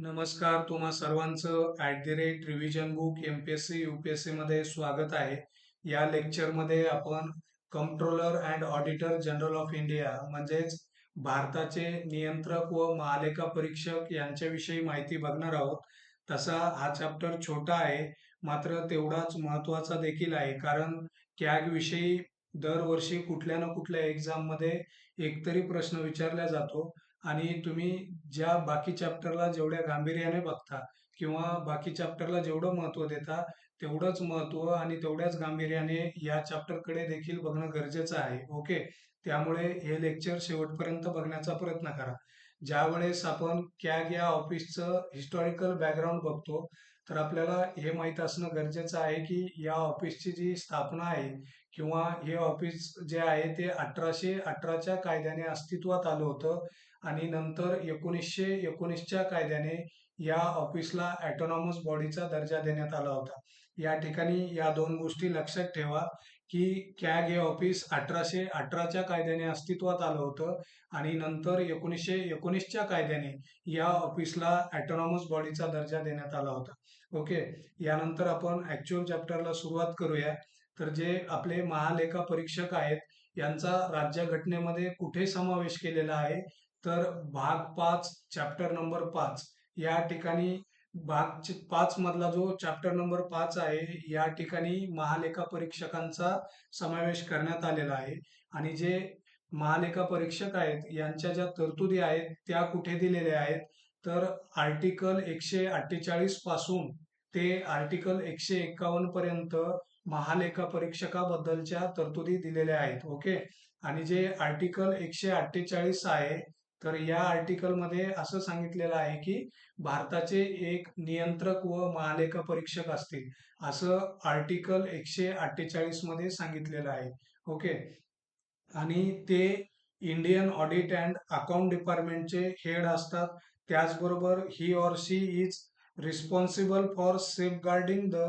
नमस्कार तुम्हा सर्वांचं at the rate revision book M P S C U P S C मध्ये स्वागत आहे. या लेक्चरमध्ये आपण controller and auditor general of India म्हणजेच भारताचे नियंत्रक व महालेखा परीक्षक यांच्याविषयी माहिती बघणार आहोत. तसा हा चॅप्टर छोटा आहे मात्र तेवढाच महत्त्वाचा देखील आहे कारण कॅग विषयी दरवर्षी कुठल्या ना कुठल्या एक्झाममध्ये एकतरी प्रश्न विचारला जातो. आणि तुम्ही ज्या बाकी चॅप्टरला जेवढ्या गांभीर्याने बघता किंवा बाकी चॅप्टरला जेवढं महत्त्व देता तेवढंच महत्त्व आणि तेवढ्याच गांभीर्याने या चॅप्टरकडे देखील बघणं गरजेचं आहे. ओके? त्यामुळे हे लेक्चर शेवटपर्यंत बघण्याचा प्रयत्न करा. ज्या वेळेस आपण कॅग या ऑफिसचं हिस्टॉरिकल बॅकग्राऊंड बघतो तर आपल्याला हे माहीत असणं गरजेचं आहे की या ऑफिसची जी स्थापना आहे किंवा हे ऑफिस जे आहे ते अठराशे अठराच्या कायद्याने अस्तित्वात आलं होतं. आणि नंतर एकोणीसशे एकोणीसच्या कायद्याने या ऑफिसला ॲटोनॉमस बॉडीचा दर्जा देण्यात आला होता. या ठिकाणी या दोन गोष्टी लक्षात ठेवा की कॅग हे ऑफिस अठराशे अठराच्या कायद्याने अस्तित्वात आलं होतं आणि नंतर एकोणीसशे एकोणीसच्या कायद्याने या ऑफिसला ऍटोनॉमस बॉडीचा दर्जा देण्यात आला होता. ओके यानंतर आपण ऍक्च्युअल चॅप्टरला सुरुवात करूया. तर जे आपले महालेखा परीक्षक आहेत यांचा राज्यघटनेमध्ये कुठे समावेश केलेला आहे? तर भाग पाच चॅप्टर नंबर पाच. या ठिकाणी भाग च- पाच मधला जो चॅप्टर नंबर पाच आहे या ठिकाणी महालेखा परीक्षकांचा समावेश करण्यात आलेला आहे. आणि जे महालेखा परीक्षक आहेत यांच्या ज्या तरतुदी आहेत त्या कुठे दिलेल्या आहेत? तर आर्टिकल एकशे अठ्ठेचाळीसपासून ते आर्टिकल एकशे एकावन्न पर्यंत महालेखा परीक्षकाबद्दलच्या तरतुदी दिलेल्या आहेत. ओके? आणि जे आर्टिकल एकशे अठ्ठेचाळीस आहे तर या आर्टिकलमध्ये असं सांगितलेलं आहे की भारताचे एक नियंत्रक व महालेखा परीक्षक असतील असं आर्टिकल एकशे अठ्ठेचाळीसमध्ये सांगितलेलं आहे. ओके आणि ते इंडियन ऑडिट अँड अकाउंट डिपार्टमेंटचे हेड असतात. त्याचबरोबर he or she is responsible for safeguarding the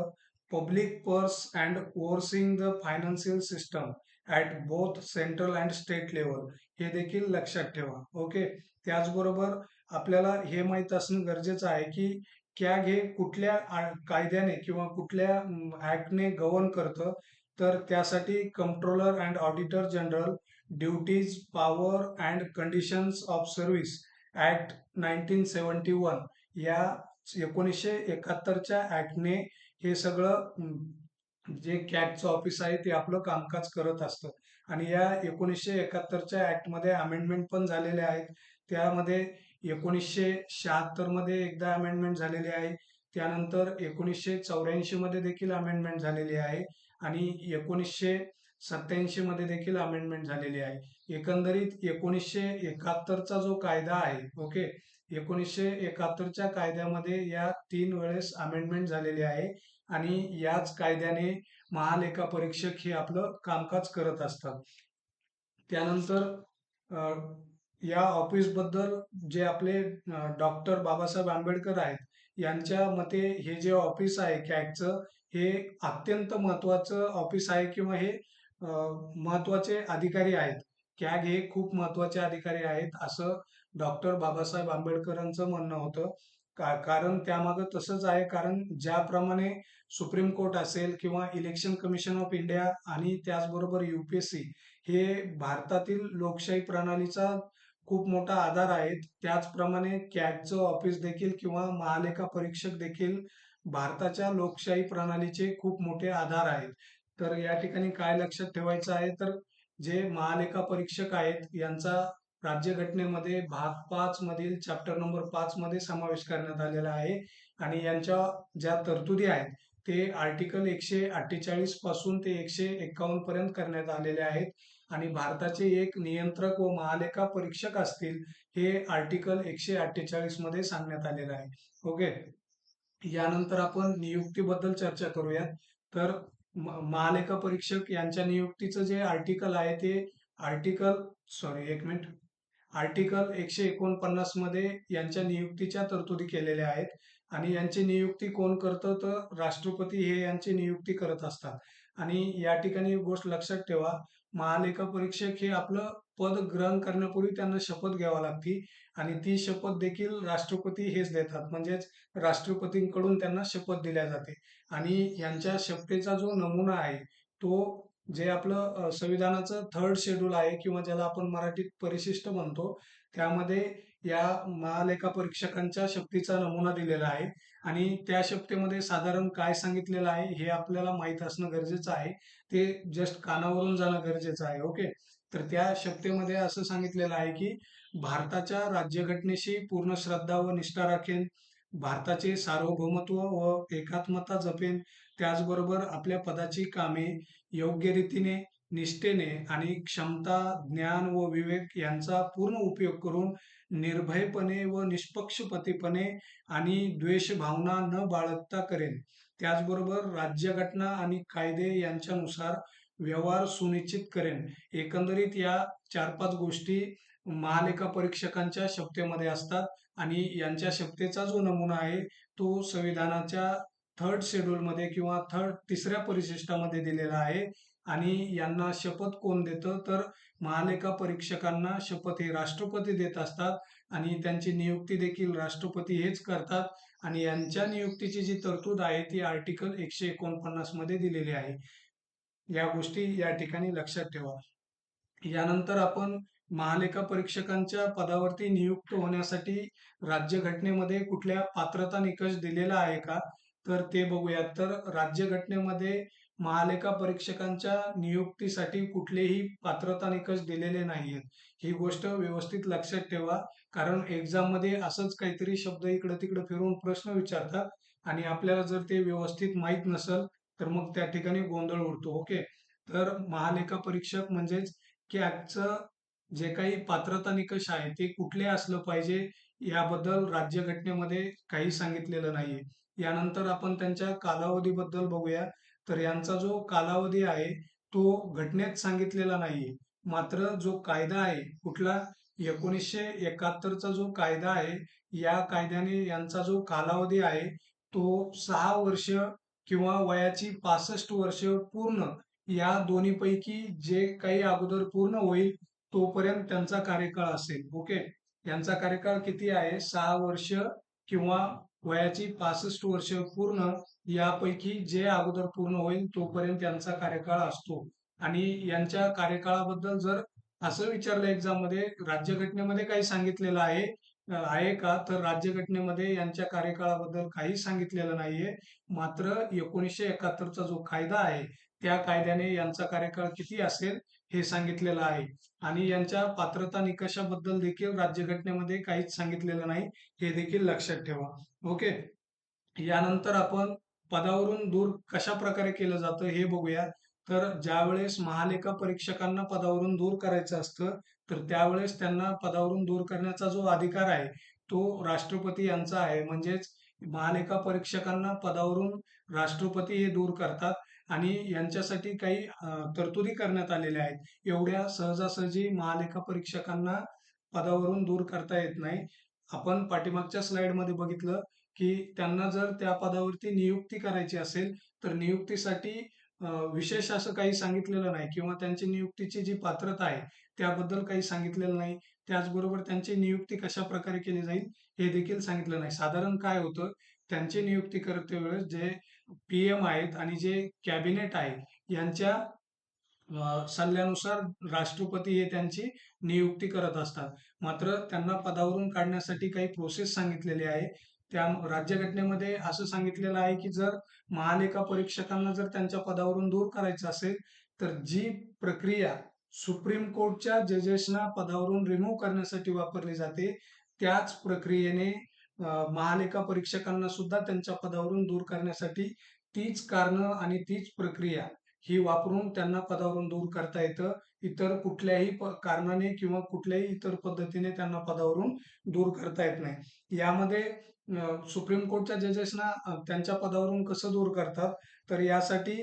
public purse and overseeing the financial system at both central and state level हे देखील लक्षात ठेवा. ओके त्याचबरोबर आपल्याला हे माहीत असणं गरजेचं आहे की कॅग हे कुठल्या कायद्याने किंवा कुठल्या ऍक्टने गव्हर्न करतं तर त्यासाठी controller and auditor general duties power and conditions of service act nineteen seventy one या एकोणीसशे एकाहत्तरच्या ऍक्टने हे सगळं जे कॅटचं ऑफिस आहे ते आपलं कामकाज करत असतं. आणि या एकोणीसशे एकाहत्तरच्या ऍक्टमध्ये अमेंडमेंट पण झालेले आहेत. त्यामध्ये एकोणीसशे शहात्तरमध्ये एकदा अमेंडमेंट झालेली आहे. त्यानंतर एकोणीसशे चौऱ्याऐंशी मध्ये देखील अमेंडमेंट झालेली आहे. आणि एकोणीसशे सत्याऐंशी मध्ये देखील अमेंडमेंट झालेली आहे. एकंदरीत एकोणीसशे एकाहत्तरचा जो कायदा आहे ओके एकोणीसशे एकाहत्तरच्या कायद्यामध्ये या तीन वेळेस अमेंडमेंट झालेली आहे. आणि याच कायद्याने महालेखा परीक्षक हे आपलं कामकाज करत असतात. त्यानंतर या ऑफिसबद्दल जे आपले डॉक्टर बाबासाहेब आंबेडकर आहेत यांच्या मते हे जे ऑफिस आहे कॅगचं हे अत्यंत महत्वाचं ऑफिस आहे किंवा हे महत्त्वाचे अधिकारी आहेत. कॅग हे खूप महत्त्वाचे अधिकारी आहेत असं डॉक्टर बाबासाहेब आंबेडकरांचं म्हणणं होतं. का कारण त्यामागं तसंच आहे. कारण ज्याप्रमाणे सुप्रीम कोर्ट असेल किंवा इलेक्शन कमिशन ऑफ इंडिया आणि त्याचबरोबर युपीएससी हे भारतातील लोकशाही प्रणालीचा खूप मोठा आधार आहेत. त्याचप्रमाणे कॅटचं ऑफिस देखील किंवा महालेखा परीक्षक देखील भारताच्या लोकशाही प्रणालीचे खूप मोठे आधार आहेत. तर या ठिकाणी काय लक्षात ठेवायचं आहे? तर जे महालेखा परीक्षक आहेत यांचा राज्यघटनेमध्ये भाग पाच मधील चॅप्टर नंबर पाच मध्ये समावेश करण्यात आलेला आहे. आणि यांच्या ज्या तरतुदी आहेत ते आर्टिकल एकशे अठ्ठेचाळीसपासून ते एकशे एकावन्न पर्यंत करण्यात आलेले आहेत. आणि भारताचे एक नियंत्रक व महालेखा परीक्षक असतील हे आर्टिकल एकशे अठ्ठेचाळीसमध्ये सांगण्यात आलेलं आहे. ओके? यानंतर आपण नियुक्तीबद्दल चर्चा करूयात. तर म- महालेखा परीक्षक यांच्या नियुक्तीचं जे आर्टिकल आहे ते आर्टिकल सॉरी एक मिनिट आर्टिकल एकशे एकोणपन्नासमध्ये यांच्या नियुक्तीच्या तरतुदी केलेल्या आहेत. आणि यांची नियुक्ती कोण करतं? तर राष्ट्रपती हे यांची नियुक्ती करत असतात. आणि या ठिकाणी गोष्ट लक्षात ठेवा महालेखा परीक्षक हे आपलं पद ग्रहण करण्यापूर्वी त्यांना शपथ घ्यावी लागते. आणि ती शपथ देखील राष्ट्रपती हेच देतात. म्हणजेच राष्ट्रपतींकडून त्यांना शपथ दिल्या जाते. आणि यांच्या शपथेचा जो नमुना आहे तो जे आपलं संविधानाचं थर्ड शेड्यूल आहे किंवा ज्याला आपण मराठीत परिशिष्ट म्हणतो त्यामध्ये या महालेखा परीक्षकांच्या शक्तीचा नमुना दिलेला आहे आणि त्या शक्तीमध्ये साधारण काय सांगितलेलं आहे हे आपल्याला माहीत असणं गरजेचं आहे. ते जस्ट कानावरून जाणं गरजेचं आहे ओके? तर त्या शक्तीमध्ये असं सांगितलेलं आहे की भारताच्या राज्यघटनेशी पूर्ण श्रद्धा व निष्ठा राखेन भारताचे सार्वभौमत्व व एकात्मता जपेन त्याचबरोबर आपल्या पदाची कामे योग्य रीतीने निष्ठेने आणि क्षमता ज्ञान व विवेक यांचा पूर्ण उपयोग करून निर्भयपणे व निष्पक्षपतीपणे आणि द्वेष भावना न बाळगता करेन. त्याचबरोबर राज्यघटना आणि कायदे यांच्यानुसार व्यवहार सुनिश्चित करेन. एकंदरीत या चार पाच गोष्टी महालेखा परीक्षकांच्या शक्तीमध्ये असतात आणि यांच्या शक्तीचा जो नमुना आहे तो संविधानाच्या थर्ड शेड्यूलमध्ये किंवा थर्ड तिसऱ्या परिशिष्टामध्ये दिलेला आहे. आणि यांना शपथ कोण देतं? तर महालेखा परीक्षकांना शपथ हे राष्ट्रपती देत असतात आणि त्यांची नियुक्ती देखील राष्ट्रपती हेच करतात. आणि यांच्या नियुक्तीची जी तरतूद आहे ती आर्टिकल एकशे एकोणपन्नासमध्ये दिलेली आहे. या गोष्टी या ठिकाणी लक्षात ठेवा. यानंतर आपण महालेखा परीक्षकांच्या पदावरती नियुक्त होण्यासाठी राज्यघटनेमध्ये कुठल्या पात्रता निकष दिलेला आहे का? तर ते बघूयात. तर राज्यघटनेमध्ये महालेखा परीक्षकांच्या नियुक्तीसाठी कुठलेही पात्रता निकष दिलेले नाहीयेत. ही गोष्ट व्यवस्थित लक्षात ठेवा. कारण एक्झाममध्ये असंच काहीतरी शब्द इकडे तिकडे फिरून प्रश्न विचारतात आणि आपल्याला जर ते व्यवस्थित माहीत नसेल तर मग त्या ठिकाणी गोंधळ उडतो. ओके? तर महालेखा परीक्षक म्हणजेच कॅगचं जे काही पात्रता निकष आहे ते कुठले असलं पाहिजे याबद्दल राज्यघटनेमध्ये काही सांगितलेलं नाहीये. यानंतर आपण त्यांच्या कालावधीबद्दल बघूया. तर यांचा जो कालावधी आहे तो घटनेत सांगितलेला नाहीये. मात्र जो कायदा आहे कुठला? एकोणीसशे एकाहत्तरचा जो कायदा आहे या कायद्याने यांचा जो कालावधी आहे तो सहा वर्ष किंवा वयाची पासष्ट वर्ष पूर्ण या दोन्हीपैकी जे काही अगोदर पूर्ण होईल तोपर्यंत त्यांचा कार्यकाळ असेल. ओके? यांचा कार्यकाळ किती आहे? सहा वर्ष किंवा वयाची पासष्ट वर्ष पूर्ण यापैकी जे अगोदर पूर्ण होईल तोपर्यंत यांचा कार्यकाळ असतो. आणि यांच्या कार्यकाळाबद्दल जर असं विचारलं एक्झाममध्ये राज्यघटनेमध्ये काही सांगितलेलं आहे आहे का? तर राज्यघटनेमध्ये यांच्या कार्यकाळाबद्दल काही सांगितलेलं नाहीये. मात्र एकोणीसशे एकाहत्तरचा जो कायदा आहे त्या कायद्याने यांचा कार्यकाळ किती असेल हे सांगितलेलं आहे. आणि यांच्या पात्रता निकषाबद्दल देखील राज्यघटनेमध्ये काहीच सांगितलेलं नाही हे देखील लक्षात ठेवा. ओके? यानंतर आपण पदावरून दूर कशा प्रकारे केलं जातं हे बघूया. तर ज्यावेळेस महालेखा परीक्षकांना पदावरून दूर करायचं असतं तर त्यावेळेस त्यांना पदावरून दूर करण्याचा जो अधिकार आहे तो राष्ट्रपती यांचा आहे. म्हणजेच महालेखा परीक्षकांना पदावरून राष्ट्रपती हे दूर करतात. आणि यांच्यासाठी काही तरतुदी करण्यात आलेल्या आहेत. एवढ्या सहजासहजी महालेखा परीक्षकांना पदावरून दूर करता येत नाही. आपण पाठीमागच्या स्लाइडमध्ये बघितलं की त्यांना जर त्या पदावरती नियुक्ती करायची असेल तर नियुक्तीसाठी विशेष असं काही सांगितलेलं नाही किंवा त्यांची नियुक्तीची जी पात्रता आहे त्याबद्दल काही सांगितलेलं नाही. त्याचबरोबर त्यांची नियुक्ती कशा प्रकारे केली जाईल हे देखील सांगितलं नाही. साधारण काय होतं त्यांची नियुक्ती करते वेळेस जे पी एम आहेत आणि जे कॅबिनेट आहे यांच्या सल्ल्यानुसार राष्ट्रपती हे त्यांची नियुक्ती करत असतात. मात्र त्यांना पदावरून काढण्यासाठी काही प्रोसेस सांगितलेली आहे. त्या राज्यघटनेमध्ये असं सांगितलेलं आहे की जर महालेखा परीक्षकांना जर त्यांच्या पदावरून दूर करायचं असेल तर जी प्रक्रिया सुप्रीम कोर्टच्या जजेसना पदावरून रिमूव्ह करण्यासाठी वापरली जाते त्याच प्रक्रियेने महालेखा परीक्षकांना सुद्धा त्यांच्या पदावरून दूर करण्यासाठी तीच कारणं आणि तीच प्रक्रिया ही वापरून त्यांना पदावरून दूर करता येतं. इतर कुठल्याही कारणाने किंवा कुठल्याही इतर पद्धतीने त्यांना पदावरून दूर करता येत नाही. यामध्ये सुप्रीम कोर्टच्या जजेसना त्यांच्या पदावरून कसं दूर करतात? तर यासाठी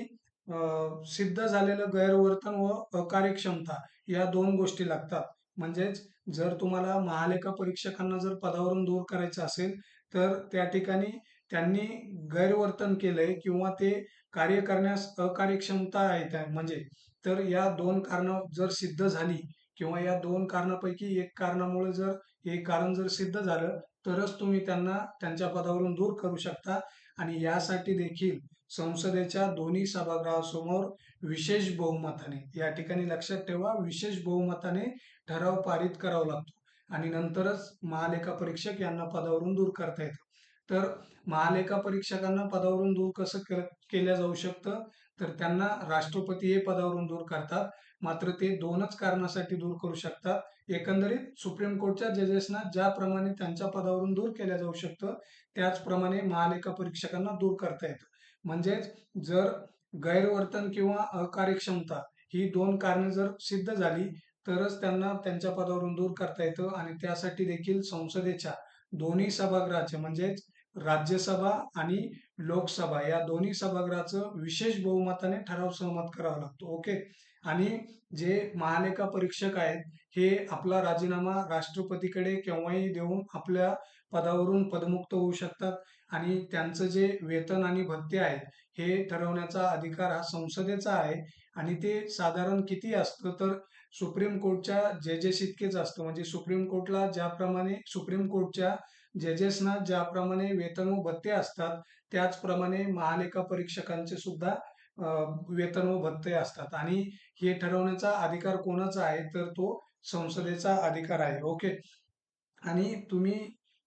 सिद्ध झालेलं गैरवर्तन व अकार्यक्षमता या दोन गोष्टी लागतात. म्हणजेच जर तुम्हाला महालेखा परीक्षकांना जर पदावरून दूर करायचं असेल तर त्या ठिकाणी त्यांनी गैरवर्तन केलंय किंवा ते कार्य करण्यास अकार्यक्षमता आहे त्या म्हणजे तर या दोन कारण जर सिद्ध झाली किंवा या दोन कारणापैकी एक कारणामुळे जर हे कारण जर सिद्ध झालं तरच तुम्ही त्यांना त्यांच्या पदावरून दूर करू शकता. आणि यासाठी देखील संसदेच्या दोन्ही सभागृहासमोर विशेष बहुमताने. या ठिकाणी लक्षात ठेवा विशेष बहुमताने ठराव पारित करावा लागतो. आणि नंतरच महालेखा परीक्षक यांना पदावरून दूर करता येतं. तर महालेखा परीक्षकांना पदावरून दूर कसं केलं जाऊ शकतं? तर त्यांना राष्ट्रपती हे पदावरून दूर करतात. मात्र ते दोनच कारणासाठी दूर करू शकतात. एकंदरीत सुप्रीम कोर्टच्या जजेसना ज्याप्रमाणे त्यांच्या पदावरून दूर केल्या जाऊ शकतं त्याचप्रमाणे महालेखा परीक्षकांना दूर करता येतं. म्हणजेच जर गैरवर्तन किंवा अकार्यक्षमता ही दोन कारणे जर सिद्ध झाली तरच त्यांना त्यांच्या पदावरून दूर करता येतं आणि त्यासाठी देखील संसदेच्या दोन्ही सभागृहाचे म्हणजेच राज्यसभा आणि लोकसभा या दोन्ही सभागृहाचं विशेष बहुमताने ठराव सहमत करावा लागतो. ओके? आणि जे महालेखा परीक्षक आहेत हे आपला राजीनामा राष्ट्रपतीकडे केव्हाही देऊन आपल्या पदावरून पदमुक्त होऊ शकतात आणि त्यांचं जे वेतन आणि भत्ते आहेत हे ठरवण्याचा अधिकार हा संसदेचा आहे आणि ते साधारण किती असतं तर सुप्रीम कोर्टच्या जजेस इतकेच असतं. म्हणजे सुप्रीम कोर्टला ज्याप्रमाणे सुप्रीम कोर्टच्या जजेसना ज्याप्रमाणे वेतन व भत्ते असतात त्याचप्रमाणे महालेखा परीक्षकांचे सुद्धा वेतन व भत्ते असतात. आणि हे ठरवण्याचा अधिकार कोणाचा आहे तर तो संसदेचा अधिकार आहे. ओके? आणि तुम्ही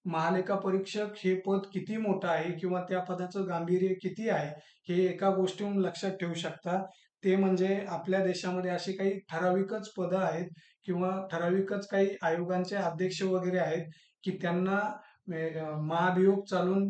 महालेखा परीक्षक हे पद किती मोठं आहे किंवा त्या पदाचं गांभीर्य किती आहे हे एका गोष्टीहून लक्षात ठेवू शकता. ते म्हणजे आपल्या देशामध्ये अशी काही ठराविकच पदं आहेत किंवा ठराविकच काही आयोगांचे अध्यक्ष वगैरे आहेत की त्यांना महाभियोग चालून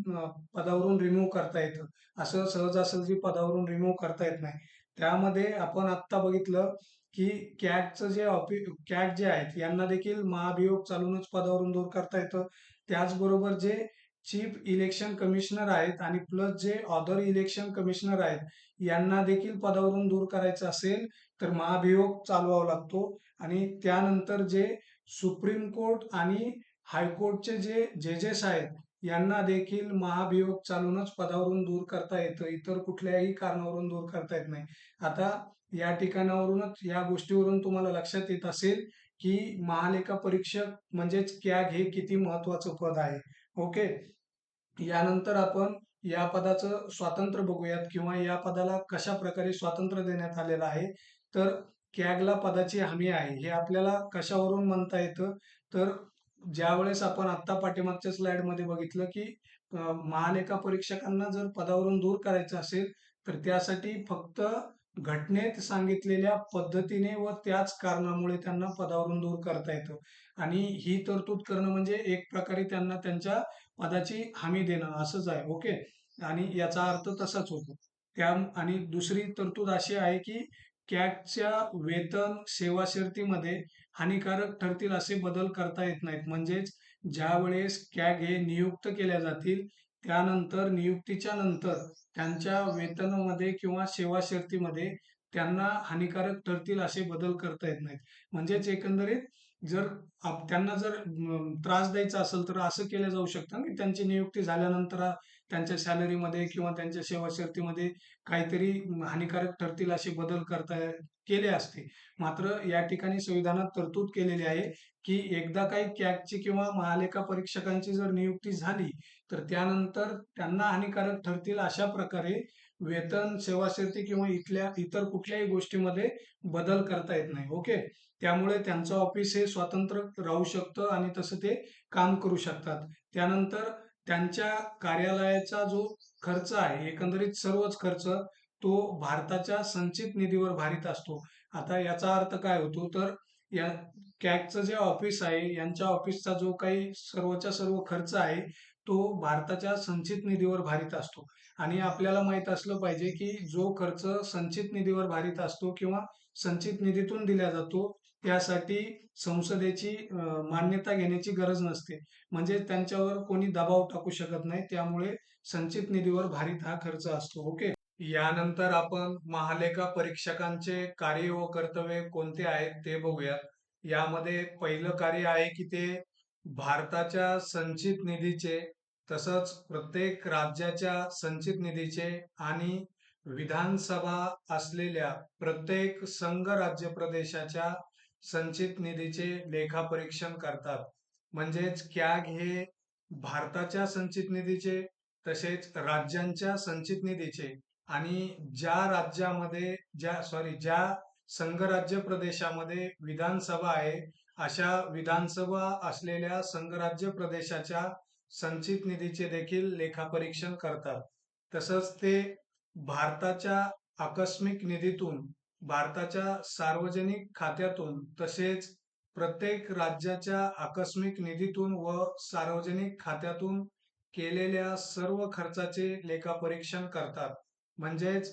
पदावरून रिमूव्ह करता येतं. असं सहजासहजी पदावरून रिमूव्ह करता येत नाही. त्यामध्ये आपण आत्ता बघितलं की कॅगचं जे ऑफि कॅग जे आहेत यांना देखील महाभियोग चालूनच पदावरून दूर करता येतं. त्याचबरोबर जे चीफ इलेक्शन कमिशनर आहेत आणि प्लस जे अदर इलेक्शन कमिशनर आहेत यांना देखील पदावरून दूर करायचं असेल तर महाभियोग चालवावा लागतो. आणि त्यानंतर जे सुप्रीम कोर्ट आणि हायकोर्टचे जे जजेस आहेत यांना देखील महाभियोग चालूनच पदावरून दूर करता येतं. इतर कुठल्याही कारणावरून दूर करता येत नाही. आता या ठिकाणावरूनच या गोष्टीवरून तुम्हाला लक्षात येत असेल की महालेखा परीक्षक म्हणजेच कॅग हे किती महत्वाचं पद आहे. ओके? यानंतर आपण या पदाचं स्वातंत्र्य बघूयात किंवा या पदाला कशा प्रकारे स्वातंत्र्य देण्यात आलेलं आहे. तर कॅगला पदाची हमी आहे. हे आपल्याला कशावरून म्हणता येतं? तर ज्यावेळेस आपण आत्ता पाठीमागच्या स्लाइडमध्ये बघितलं की महालेखा परीक्षकांना जर पदावरून दूर करायचं असेल तर त्यासाठी फक्त घटनेत सांगितलेल्या पद्धतीने व त्याच कारणामुळे त्यांना पदावरून दूर करता येतं. आणि ही तरतूद करणं म्हणजे एक प्रकारे त्यांना त्यांच्या पदाची हमी देणं असंच आहे ओके? आणि याचा अर्थ तसाच होतो. त्या आणि दुसरी तरतूद अशी आहे की कॅगच्या वेतन सेवा शर्तीमध्ये हानिकारक ठरतील असे बदल करता येत नाहीत. म्हणजेच ज्या वेळेस कॅग हे नियुक्त केल्या जातील त्यानंतर नियुक्तीच्या नंतर त्यांच्या वेतनामध्ये किंवा सेवा शर्तीमध्ये त्यांना हानिकारक ठरतील असे बदल करता येत नाहीत. म्हणजेच एकंदरीत जर त्यांना जर त्रास द्यायचा असेल तर असं केलं जाऊ शकतं की त्यांची नियुक्ती झाल्यानंतर त्यांच्या सॅलरीमध्ये किंवा त्यांच्या सेवा शर्तीमध्ये काहीतरी हानिकारक ठरतील असे बदल करता केले असते. मात्र या ठिकाणी संविधानात तरतूद केलेली आहे की एकदा काही कॅगची किंवा महालेखा परीक्षकांची जर नियुक्ती झाली तर त्यानंतर त्यांना हानिकारक ठरतील अशा प्रकारे वेतन सेवा शर्ती किंवा इथल्या इतर कुठल्याही गोष्टीमध्ये बदल करता येत नाही. ओके? त्यामुळे त्यांचं ऑफिस हे स्वतंत्र राहू शकतं आणि तसं ते काम करू शकतात. त्यानंतर त्यांच्या कार्यालयाचा जो खर्च आहे एकंदरीत सर्वच खर्च तो भारताच्या संचित निधीवर भारित असतो. आता याचा अर्थ काय होतो? तर या कॅगचं जे ऑफिस आहे यांच्या ऑफिसचा जो काही सर्वच्या सर्व खर्च आहे तो भारताच्या संचित निधीवर भारित असतो. आणि आपल्याला माहीत असलं पाहिजे की जो खर्च संचित निधीवर भारित असतो किंवा संचित निधीतून दिला जातो त्यासाठी संसदेची मान्यता घेण्याची गरज नसते. म्हणजे त्यांच्यावर कोणी दबाव टाकू शकत नाही. त्यामुळे संचित निधीवर भारित हा खर्च असतो. ओके? यानंतर आपण महालेखा परीक्षकांचे कार्य व कर्तव्य कोणते आहेत ते बघूयात यामध्ये पहिलं कार्य आहे की ते भारताच्या संचित निधीचे तसंच प्रत्येक राज्याच्या संचित निधीचे आणि विधानसभा असलेल्या प्रत्येक संघ राज्य प्रदेशाच्या संचित निधीचे लेखापरीक्षण करतात. म्हणजेच कॅग हे भारताच्या संचित निधीचे तसेच राज्यांच्या संचित निधीचे आणि ज्या राज्यामध्ये ज्या सॉरी ज्या संघराज्य प्रदेशामध्ये विधानसभा आहे अशा विधानसभा असलेल्या संघराज्य प्रदेशाच्या संचित निधीचे देखील लेखापरीक्षण करतात. तसंच ते भारताच्या आकस्मिक निधीतून भारताच्या सार्वजनिक खात्यातून तसेच प्रत्येक राज्याच्या आकस्मिक निधीतून व सार्वजनिक खात्यातून केलेल्या सर्व खर्चाचे लेखापरीक्षण करतात. म्हणजेच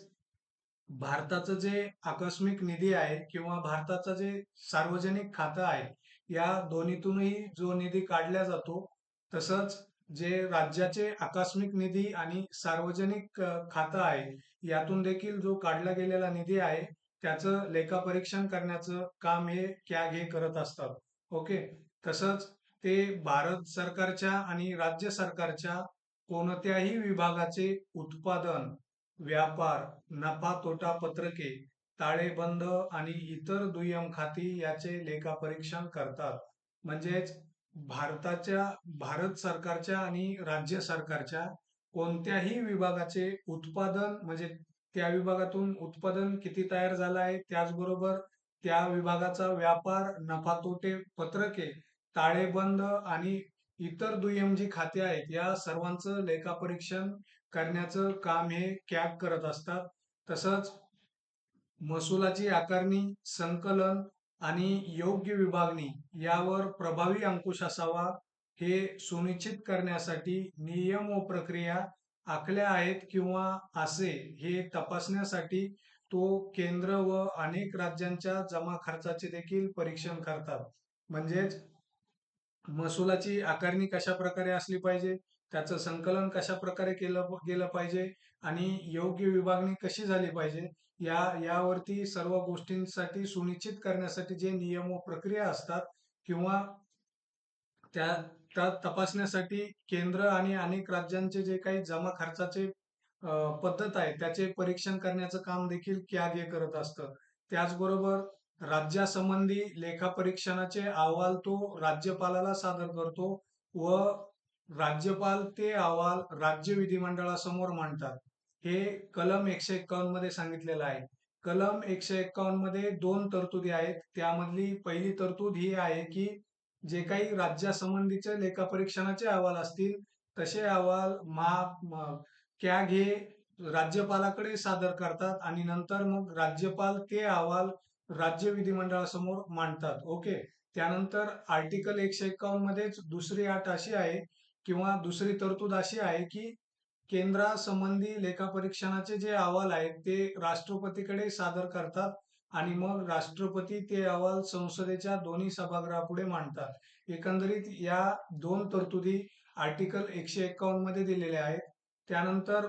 भारताचं जे आकस्मिक निधी आहे किंवा भारताचं जे सार्वजनिक खातं आहे या दोन्हीतूनही जो निधी काढला जातो तसंच जे राज्याचे आकस्मिक निधी आणि सार्वजनिक खातं आहे यातून देखील जो काढला गेलेला निधी आहे त्याचं लेखापरीक्षण करण्याचं काम हे कॅग हे करत असतात. ओके? तसंच ते भारत सरकारच्या आणि राज्य सरकारच्या कोणत्याही विभागाचे उत्पादन व्यापार नफा तोटा पत्रके ताळेबंद आणि इतर दुय्यम खाती याचे लेखापरीक्षण करतात. म्हणजेच भारताच्या भारत सरकारच्या आणि राज्य सरकारच्या कोणत्याही विभागाचे उत्पादन म्हणजे त्या विभागातून उत्पादन किती तयार झालं आहे? त्याचबरोबर त्या विभागाचा व्यापार नफा तोटे पत्रके ताळेबंद आणि इतर दुय्यम जी खाते आहेत या सर्वांचं लेखापरीक्षण करण्याचं काम हे कॅग करत असतात. तसंच महसुलाची आकारणी संकलन आणि योग्य विभागणी यावर प्रभावी अंकुश असावा हे सुनिश्चित करण्यासाठी नियम व प्रक्रिया आखल्या आहेत किंवा असे हे तपासण्यासाठी तो केंद्र व अनेक राज्यांच्या जमा खर्चाचे देखील परीक्षण करतात. म्हणजेच महसुलाची आकारणी कशा प्रकारे असली पाहिजे? त्याचं संकलन कशा प्रकारे केलं गेलं पाहिजे? आणि योग्य विभागणी कशी झाली पाहिजे? या यावरती सर्व गोष्टींसाठी सुनिश्चित करण्यासाठी जे नियम व प्रक्रिया असतात किंवा त्या त्या तपासण्यासाठी केंद्र आणि अनेक राज्यांचे जे काही जमा खर्चाचे पद्धत आहे त्याचे परीक्षण करण्याचं काम देखील कॅग हे करत असतं. त्याचबरोबर राज्यासंबंधी लेखापरीक्षणाचे अहवाल तो राज्यपालाला सादर करतो व राज्यपाल ते अहवाल राज्य विधिमंडळासमोर मांडतात. हे कलम एकशे एक्कावन्नमध्ये सांगितलेलं आहे. कलम एकशे एक्कावन्नमध्ये दोन तरतुदी आहेत. त्यामधली पहिली तरतूद ही आहे की जे काही राज्यासंबंधीचे लेखापरीक्षणाचे अहवाल असतील तसे अहवाल महा कॅग हे राज्यपालाकडे सादर करतात आणि नंतर मग राज्यपाल ते अहवाल राज्य विधिमंडळासमोर मांडतात. ओके? त्यानंतर आर्टिकल एकशे एक्कावन्न मध्येच दुसरी अट अशी आहे किंवा दुसरी तरतूद अशी आहे की केंद्रासंबंधी लेखापरीक्षणाचे जे अहवाल आहेत ते राष्ट्रपतीकडे सादर करतात आणि मग राष्ट्रपती ते अहवाल संसदेच्या दोन्ही सभागृहापुढे मांडतात. एकंदरीत या दोन तरतुदी आर्टिकल एकशे एक्कावन्नमध्ये दिलेल्या आहेत. त्यानंतर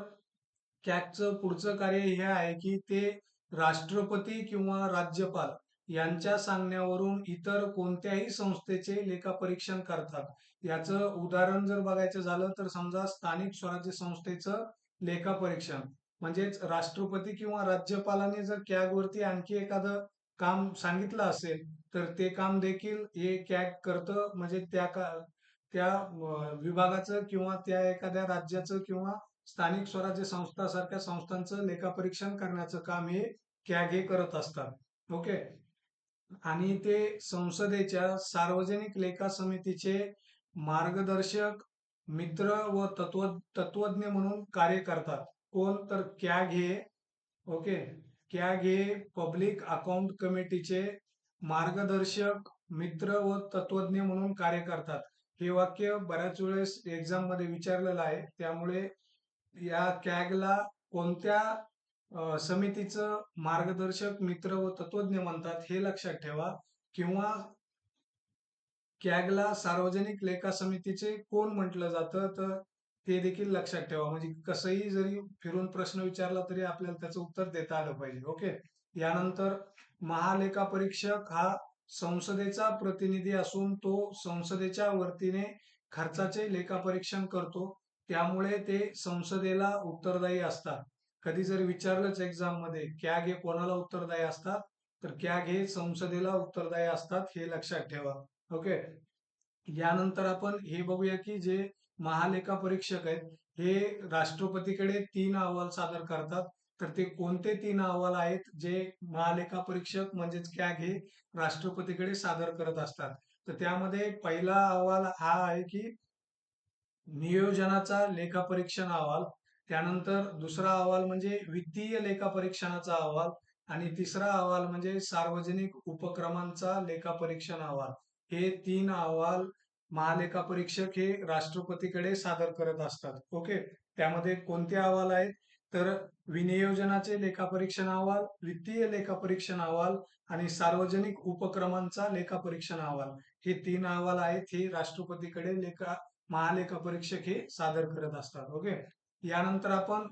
कॅगचं पुढचं कार्य हे आहे की ते राष्ट्रपती किंवा राज्यपाल यांच्या सांगण्यावरून इतर कोणत्याही संस्थेचे लेखापरीक्षण करतात. याचं उदाहरण जर बघायचं झालं तर समजा स्थानिक स्वराज्य संस्थेचं लेखापरीक्षण. म्हणजेच राष्ट्रपती किंवा राज्यपालाने जर कॅग वरती आणखी एखादं काम सांगितलं असेल तर ते काम देखील हे कॅग करतं म्हणजे त्या का त्या विभागाचं किंवा त्या एखाद्या राज्याचं किंवा स्थानिक स्वराज्य संस्थासारख्या संस्थांचं लेखापरीक्षण करण्याचं काम हे कॅग हे करत असतात. ओके? आणि ते संसदेच्या सार्वजनिक लेखा समितीचे मार्गदर्शक मित्र व तत्व तत्वज्ञ म्हणून कार्य करतात. कोण तर कॅग हे ओके? कॅग हे पब्लिक अकाउंट कमिटीचे मार्गदर्शक मित्र व तत्वज्ञ म्हणून कार्य करतात. हे वाक्य बऱ्याच वेळेस एक्झाममध्ये विचारलेलं आहे. त्यामुळे या कॅगला कोणत्या समितीचं मार्गदर्शक मित्र व तत्वज्ञ म्हणतात हे लक्षात ठेवा. किंवा कॅगला सार्वजनिक लेखा समितीचे कोण म्हटलं जातं? तर ते देखील लक्षात ठेवा. म्हणजे कसंही जरी फिरून प्रश्न विचारला तरी आपल्याला त्याचं उत्तर देता आलं पाहिजे. ओके? यानंतर महालेखा परीक्षक हा संसदेचा प्रतिनिधी असून तो संसदेच्या वतीने खर्चाचे लेखापरीक्षण करतो. त्यामुळे ते संसदेला उत्तरदायी असतात. कधी जर विचारलंच एक्झाममध्ये कॅग हे कोणाला उत्तरदायी असतात? तर कॅग हे संसदेला उत्तरदायी असतात हे लक्षात ठेवा. ओके? यानंतर आपण हे बघूया की जे महालेखा परीक्षक आहेत. हे राष्ट्रपतीकडे तीन अहवाल सादर करतात. तर ते कोणते तीन अहवाल आहेत? जे महालेखा परीक्षक म्हणजेच कॅग हे राष्ट्रपतीकडे सादर करत असतात. तर त्यामध्ये पहिला अहवाल हा आहे की नियोजनाचा लेखापरीक्षण अहवाल. त्यानंतर दुसरा अहवाल म्हणजे वित्तीय लेखापरीक्षणाचा अहवाल. आणि तिसरा अहवाल म्हणजे सार्वजनिक उपक्रमांचा लेखापरीक्षण अहवाल. हे तीन अहवाल महालेखा परीक्षक हे राष्ट्रपतीकडे सादर करत असतात. ओके? त्यामध्ये कोणते अहवाल आहेत? तर विनियोजनाचे लेखापरीक्षण अहवाल वित्तीय लेखापरीक्षण अहवाल आणि सार्वजनिक उपक्रमांचा लेखापरीक्षण अहवाल. हे तीन अहवाल आहेत हे राष्ट्रपतीकडे लेखा महालेखा परीक्षक हे सादर करत असतात. ओके? यानंतर आपण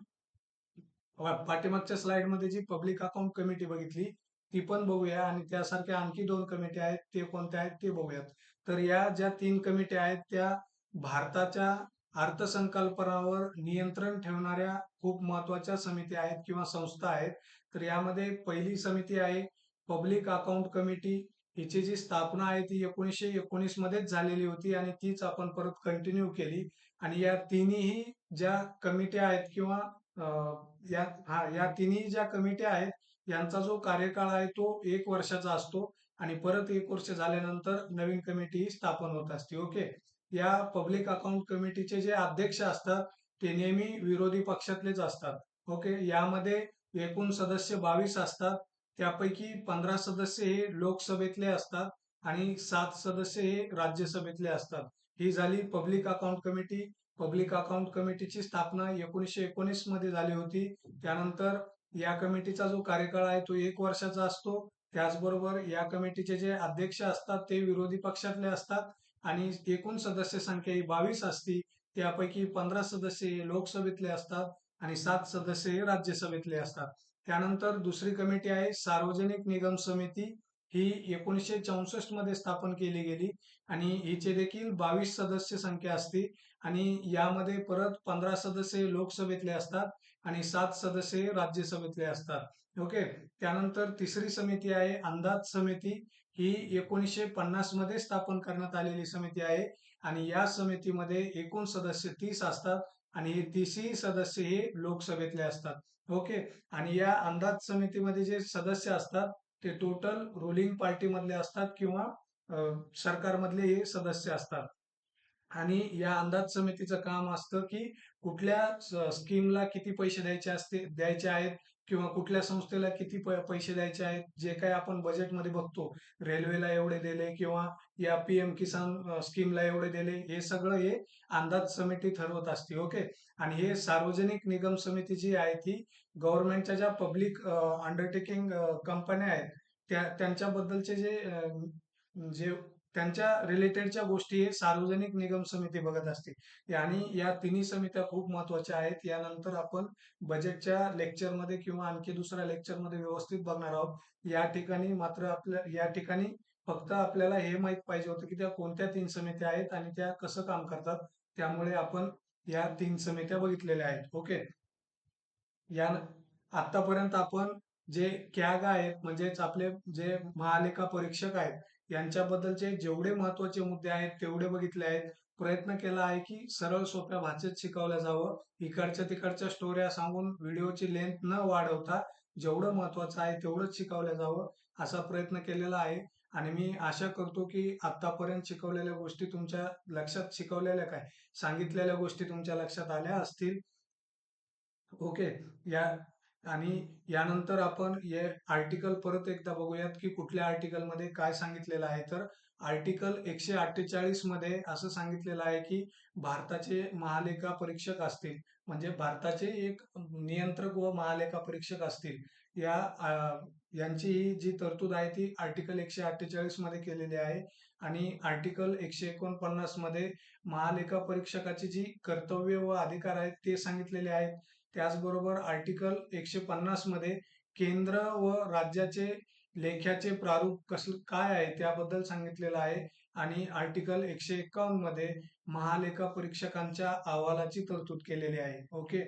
पाठीमागच्या स्लाइडमध्ये जी पब्लिक अकाउंट कमिटी बघितली ती पण बघूया आणि त्यासारख्या आणखी दोन कमिटी आहेत ते कोणत्या आहेत ते बघूयात. तर या ज्या तीन कमिटी आहेत त्या भारताच्या अर्थसंकल्पनावर नियंत्रण ठेवणाऱ्या खूप महत्त्वाच्या समिती आहेत किंवा संस्था आहेत. तर यामध्ये पहिली समिती आहे पब्लिक अकाउंट कमिटी. हिची जी स्थापना आहे ती एकोणीसशे एकोणीस मध्येच झालेली होती आणि तीच आपण परत कंटिन्यू केली. आणि या तिन्ही ज्या कमिट्या आहेत किंवा या हा या तिन्ही ज्या कमिट्या आहेत यांचा जो कार्यकाळ आहे तो एक वर्षाचा असतो. आणि परत एक वर्ष झाल्यानंतर नवीन कमिटी स्थापन होत असते ओके या पब्लिक अकाउंट कमिटीचे जे अध्यक्ष असतात ते नेहमी विरोधी पक्षातलेच असतात ओके यामध्ये एकूण सदस्य बावीस असतात त्यापैकी पंधरा सदस्य हे लोकसभेतले असतात आणि सात सदस्य हे राज्यसभेतले असतात. ही झाली public account committee public account कमिटीची स्थापना एकोणीसशे एकोणीसमध्ये झाली होती. त्यानंतर या कमिटीचा जो कार्यकाळ आहे तो एक वर्षाचा असतो. त्याचबरोबर या कमिटीचे जे अध्यक्ष असतात ते विरोधी पक्षातले असतात आणि एकूण सदस्य संख्या ही बावीस असती त्यापैकी पंधरा सदस्य हे लोकसभेतले असतात आणि सात सदस्य हे राज्यसभेतले असतात. त्यानंतर दुसरी कमिटी आहे सार्वजनिक निगम समिती. ही एकोणीसशे चौसष्टमध्ये स्थापन केली गेली आणि हिचे देखील बावीस सदस्य संख्या असते आणि यामध्ये परत पंधरा सदस्य लोकसभेतले असतात. आणि सात सदस्य राज्यसभेतले असतात. ओके? त्यानंतर तिसरी समिती आहे अंदाज समिती. ही एकोणीसशे पन्नासमध्ये स्थापन करण्यात आलेली समिती आहे. आणि या समितीमध्ये एकूण सदस्य तीस असतात आणि हे तीसही सदस्य हे लोकसभेतले असतात. ओके? आणि या अंदाज समितीमध्ये जे सदस्य असतात ते टोटल रुलिंग पार्टी मधले असतात किंवा सरकारमधले हे सदस्य असतात. आणि या अंदाज समितीचं काम असतं की कुठल्या स्कीमला किती पैसे द्यायचे असते द्यायचे आहेत किंवा कुठल्या संस्थेला किती पैसे द्यायचे आहेत जे काही आपण बजेटमध्ये बघतो रेल्वेला एवढे दिले किंवा या पी एम किसान स्कीमला एवढे दिले हे सगळं हे अंदाज समिती ठरवत असते ओके? आणि हे सार्वजनिक निगम समिती जी आहे ती गव्हर्नमेंटच्या ज्या पब्लिक अंडरटेकिंग कंपन्या आहेत त्या त्यांच्याबद्दलचे जे जे त्यांच्या रिलेटेडच्या गोष्टी हे सार्वजनिक निगम समिती बघत असते आणि या तिन्ही समित्या खूप महत्त्वाच्या आहेत. यानंतर आपण बजेटच्या लेक्चरमध्ये किंवा आणखी दुसऱ्या लेक्चरमध्ये व्यवस्थित बघणार आहोत. या ठिकाणी मात्र आपल्या या ठिकाणी फक्त आपल्याला हे माहीत पाहिजे होतं की त्या कोणत्या तीन समित्या आहेत आणि त्या कसं काम करतात. त्यामुळे आपण या तीन समित्या बघितलेल्या आहेत. ओके? या आतापर्यंत आपण जे कॅग आहेत म्हणजेच आपले जे महालेखा परीक्षक आहेत यांच्याबद्दलचे जेवढे महत्त्वाचे मुद्दे आहेत तेवढे बघितले आहेत. प्रयत्न केला आहे की सरळ सोप्या भाषेत शिकवलं जावं. इकडच्या तिकडच्या स्टोऱ्या सांगून व्हिडिओची लेंथ न वाढवता जेवढं महत्वाचं आहे तेवढंच शिकवलं जावं असा प्रयत्न केलेला आहे. आणि मी आशा करतो की आतापर्यंत शिकवलेल्या गोष्टी तुमच्या लक्षात शिकवलेल्या काय? सांगितलेल्या गोष्टी तुमच्या लक्षात आल्या असतील. ओके या आणि यानंतर आपण हे आर्टिकल परत एकदा बघूयात की कुठल्या आर्टिकलमध्ये काय सांगितलेलं आहे. तर आर्टिकल एकशे अठ्ठेचाळीसमध्ये असं सांगितलेलं आहे की भारताचे महालेखा परीक्षक असतील म्हणजे भारताचे एक नियंत्रक व महालेखा परीक्षक असतील या यांची ही जी तरतूद आहे ती आर्टिकल एकशे अठ्ठेचाळीसमध्ये केलेली आहे. आणि आर्टिकल एकशे एकोणपन्नासमध्ये महालेखा परीक्षकाची जी कर्तव्य व अधिकार आहेत ते सांगितलेले आहेत. त्याचबरोबर आर्टिकल एकशे पन्नासमध्ये केंद्र व राज्याचे लेख्याचे प्रारूप कस काय आहे त्याबद्दल सांगितलेलं आहे. आणि आर्टिकल एकशे एकावन्नमध्ये महालेखा परीक्षकांच्या अहवालाची तरतूद केलेली आहे. ओके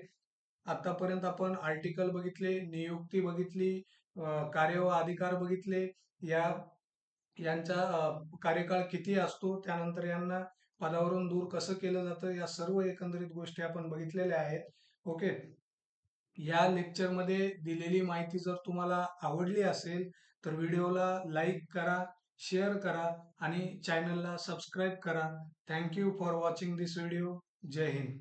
आतापर्यंत आपण आर्टिकल बघितले नियुक्ती बघितली कार्य व अधिकार बघितले. या यांचा कार्यकाळ किती असतो त्यानंतर यांना पदावरून दूर कसं केलं जातं या सर्व एकंदरीत गोष्टी आपण बघितलेल्या आहेत. ओके या लेक्चरमध्ये दिलेली माहिती जर तुम्हाला आवडली असेल तर व्हिडिओला लाईक करा शेअर करा आणि चॅनलला सबस्क्राईब करा. Thank you for watching this video Jai Hind